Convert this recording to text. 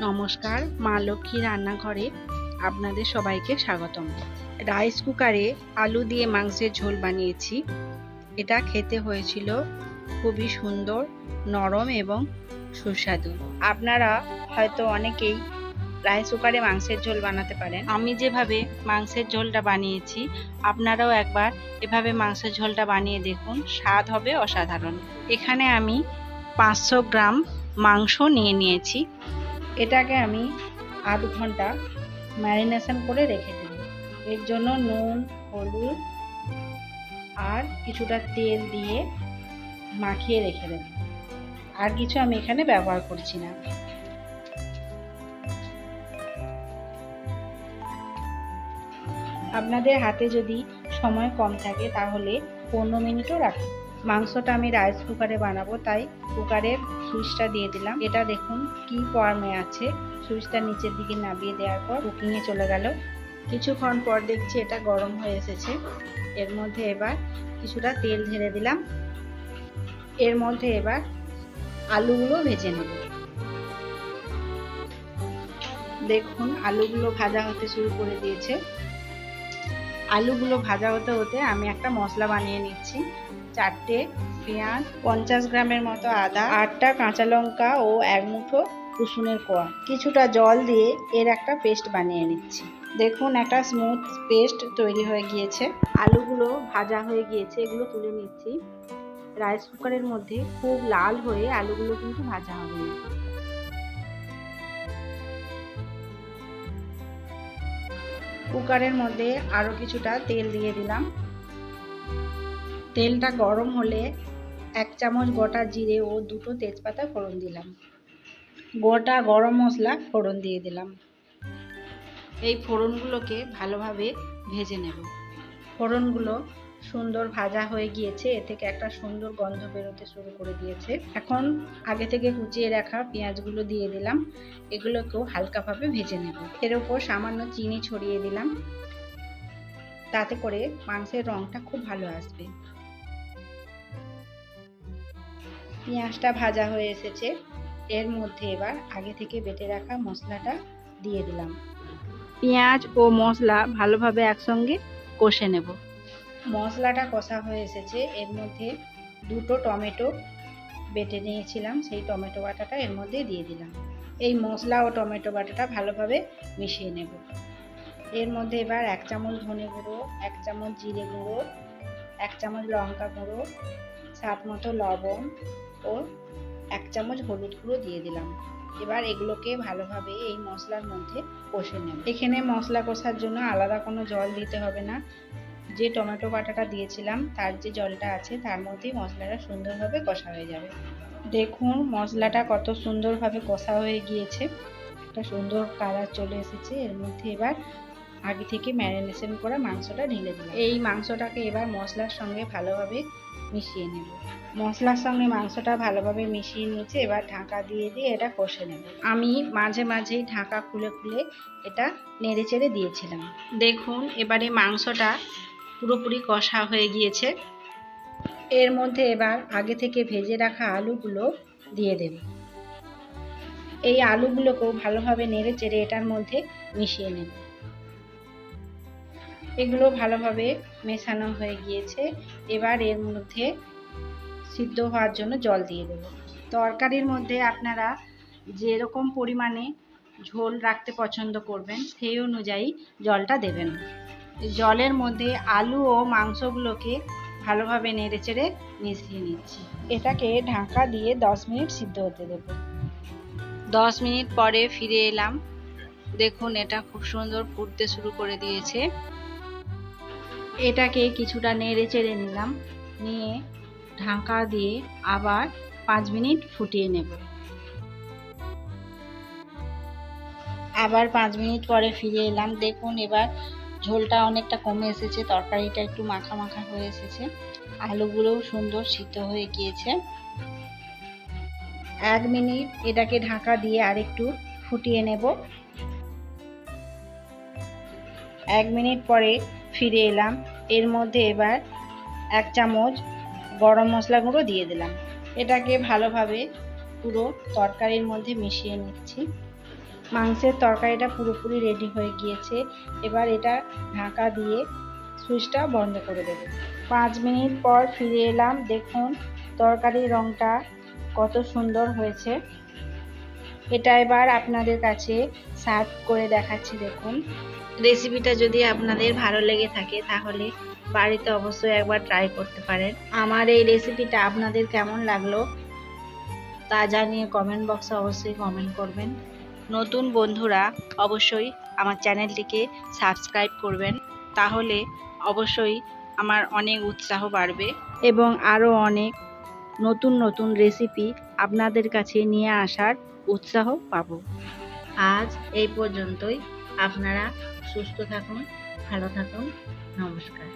নমস্কার, মা লক্ষ্মী রান্নাঘরে আপনাদের সবাইকে স্বাগতম। রাইস কুকারে আলু দিয়ে মাংসের ঝোল বানিয়েছি। এটা খেতে হয়েছিল খুবই সুন্দর, নরম এবং সুস্বাদু। আপনারা হয়তো অনেকেই রাইস কুকারে মাংসের ঝোল বানাতে পারেন। আমি যেভাবে মাংসের ঝোলটা বানিয়েছি, আপনারাও একবার এভাবে মাংসের ঝোলটা বানিয়ে দেখুন। স্বাদ হবে অসাধারণ। এখানে আমি পাঁচশো গ্রাম মাংস নিয়ে নিয়েছি। এটাকে আমি আধ ঘণ্টা ম্যারিনেশন করে রেখে দেব। এর জন্য নুন, হলুদ আর কিছুটা তেল দিয়ে মাখিয়ে রেখে দেব। আর কিছু আমি এখানে ব্যবহার করছি না। আপনাদের হাতে যদি সময় কম থাকে তাহলে পনেরো মিনিটও রাখুন। মাংসটা আমি রাইস কুকারে বানাবো, তাই কুকারে সুইচটা দিয়ে দিলাম। এটা দেখুন কি ফর্মে আছে। সুইচটা নিচের দিকে নামিয়ে দেওয়ার পর কুকিংয়ে চলে গেল। কিছুক্ষণ পর দেখছি এটা গরম হয়ে এসেছে। এর মধ্যে এবার কিছুটা তেল ঢেলে দিলাম। এর মধ্যে এবার আলুগুলো ভেজে নেব। দেখুন, আলুগুলো ভাজা হতে শুরু করে দিয়েছে। আলুগুলো ভাজা হতে হতে আমি একটা মশলা বানিয়ে নিচ্ছি। চারটে পেঁয়াজ পঞ্চাশ গ্রামের মতো আদা আটটা কাঁচা লঙ্কা ও এক মুঠো রসুনের কোয়া। কিছুটা জল দিয়ে এর একটা পেস্ট বানিয়ে নিচ্ছি। দেখুন একটা স্মুথ পেস্ট তৈরি হয়ে গিয়েছে। আলুগুলো ভাজা হয়ে গিয়েছে এগুলো তুলে নিচ্ছি। রাইস কুকারের মধ্যে খুব লাল হয়ে আলুগুলো কিন্তু ভাজা হবে না। কুকারের মধ্যে আরও কিছুটা তেল দিয়ে দিলাম। তেলটা গরম হলে এক চামচ গোটা জিরে ও দুটো তেজপাতা ফোড়ন দিলাম। গোটা গরম মশলা ফোড়ন দিয়ে দিলাম। এই ফোড়নগুলোকে ভালোভাবে ভেজে নেব। ফোড়নগুলো সুন্দর ভাজা হয়ে গিয়েছে, এ থেকে একটা সুন্দর গন্ধ বেরোতে শুরু করে দিয়েছে। এখন আগে থেকে কুচিয়ে রাখা পেঁয়াজগুলো দিয়ে দিলাম। এগুলোকেও হালকাভাবে ভেজে নেব। এর ওপর সামান্য চিনি ছড়িয়ে দিলাম। তাতে করে মাংসের রঙটা খুব ভালো আসবে। পেঁয়াজটা ভাজা হয়ে এসেছে। এর মধ্যে এবার আগে থেকে বেটে রাখা মশলাটা দিয়ে দিলাম। পেঁয়াজ ও মশলা ভালোভাবে একসঙ্গে কষে নেব। মশলাটা কষা হয়ে এসেছে। এর মধ্যে দুটো টমেটো বেটে নিয়েছিলাম। সেই টমেটো বাটাটা এর মধ্যে দিয়ে দিলাম। এই মশলা ও টমেটো বাটাটা ভালোভাবে মিশিয়ে নেব। এর মধ্যে এবার এক চামচ ধনে গুঁড়ো, এক চামচ জিরে গুঁড়ো, এক চামচ লঙ্কা গুঁড়ো, স্বাদ মতো লবণ ও এক চামচ হলুদ গুঁড়ো দিয়ে দিলাম। এবার এগুলোকে ভালোভাবে এই মশলার মধ্যে কষে নেব। এখানে মশলা কষার জন্য আলাদা কোনো জল দিতে হবে না। যে টমেটো বাটাটা দিয়েছিলাম, তার যে জলটা আছে, তার মধ্যেই মশলাটা সুন্দরভাবে কষা হয়ে যাবে। দেখুন, মশলাটা কত সুন্দরভাবে কষা হয়ে গিয়েছে। একটা সুন্দর কালার চলে এসেছে। এর মধ্যে এবার আগে থেকে ম্যারিনেশন করা মাংসটা ঢেলে দিলাম। এই মাংসটাকে এবার মশলার সঙ্গে ভালোভাবে মিশিয়ে নেব। মশলার সঙ্গে মাংসটা ভালোভাবে মিশিয়ে নিয়েছে এবার ঢাকা দিয়ে দিয়ে এটা কষে নেব। আমি মাঝে মাঝেই ঢাকা খুলে খুলে এটা নেড়ে চেড়ে দিয়েছিলাম। দেখুন এবারে মাংসটা পুরোপুরি কষা হয়ে গিয়েছে। এর মধ্যে এবার আগে থেকে ভেজে রাখা আলুগুলো দিয়ে দেব। এই আলুগুলোকেও ভালোভাবে নেড়ে চেড়ে এটার মধ্যে মিশিয়ে নেব। এগুলো ভালোভাবে মেশানো হয়ে গিয়েছে। এবার এর মধ্যে সিদ্ধ হওয়ার জন্য জল দিয়ে দেব। তরকারির মধ্যে আপনারা যেরকম পরিমাণে ঝোল রাখতে পছন্দ করবেন, সেই অনুযায়ী জলটা দেবেন। জলের মধ্যে আলু ও মাংসগুলোকে ভালোভাবে নেড়ে চেড়ে মিশিয়ে নিচ্ছি। এটাকে ঢাকা দিয়ে দশ মিনিট সিদ্ধ হতে দেব। দশ মিনিট পরে ফিরে এলাম। দেখুন, এটা খুব সুন্দর ফুটতে শুরু করে দিয়েছে। এটাকে কিছুটা নেড়ে চেড়ে নিলাম। নিয়ে ঢাকা দিয়ে আবার পাঁচ মিনিট ফুটিয়ে নেব। আবার পাঁচ মিনিট পরে ফিরে এলাম। দেখুন, এবার ঝোলটা অনেকটা কমে এসেছে। তরকারিটা একটু মাখা মাখা হয়ে এসেছে। আলুগুলোও সুন্দর সিদ্ধ হয়ে গিয়েছে। এক মিনিট এটাকে ঢাকা দিয়ে আরেকটু ফুটিয়ে নেব। এক মিনিট পরে ফিরে এলাম। এর মধ্যে এবার এক চামচ গরম মশলা গুঁড়ো দিয়ে দিলাম। এটাকে ভালোভাবে পুরো তরকারির মধ্যে মিশিয়ে নিচ্ছি। মাংসের তরকারিটা পুরোপুরি রেডি হয়ে গিয়েছে। এবার এটা ঢাকা দিয়ে সুইচটা বন্ধ করে দেবো। পাঁচ মিনিট পর ফিরে এলাম। দেখুন, তরকারির রঙটা কত সুন্দর হয়েছে। এটা এবার আপনাদের কাছে সার্ভ করে দেখাচ্ছি, দেখুন। রেসিপিটা যদি আপনাদের ভালো লেগে থাকে, তাহলে বাড়িতে অবশ্যই একবার ট্রাই করতে পারেন। আমার এই রেসিপিটা আপনাদের কেমন লাগল, তা জানিয়ে কমেন্ট বক্সে অবশ্যই কমেন্ট করবেন। নতুন বন্ধুরা অবশ্যই আমার চ্যানেলটিকে সাবস্ক্রাইব করবেন, তাহলে অবশ্যই আমার অনেক উৎসাহ বাড়বে এবং আরও অনেক নতুন নতুন রেসিপি আপনাদের কাছে নিয়ে আসার উৎসাহ পাব। আজ এই পর্যন্তই। আপনারা সুস্থ থাকুন ভালো থাকুন। নমস্কার।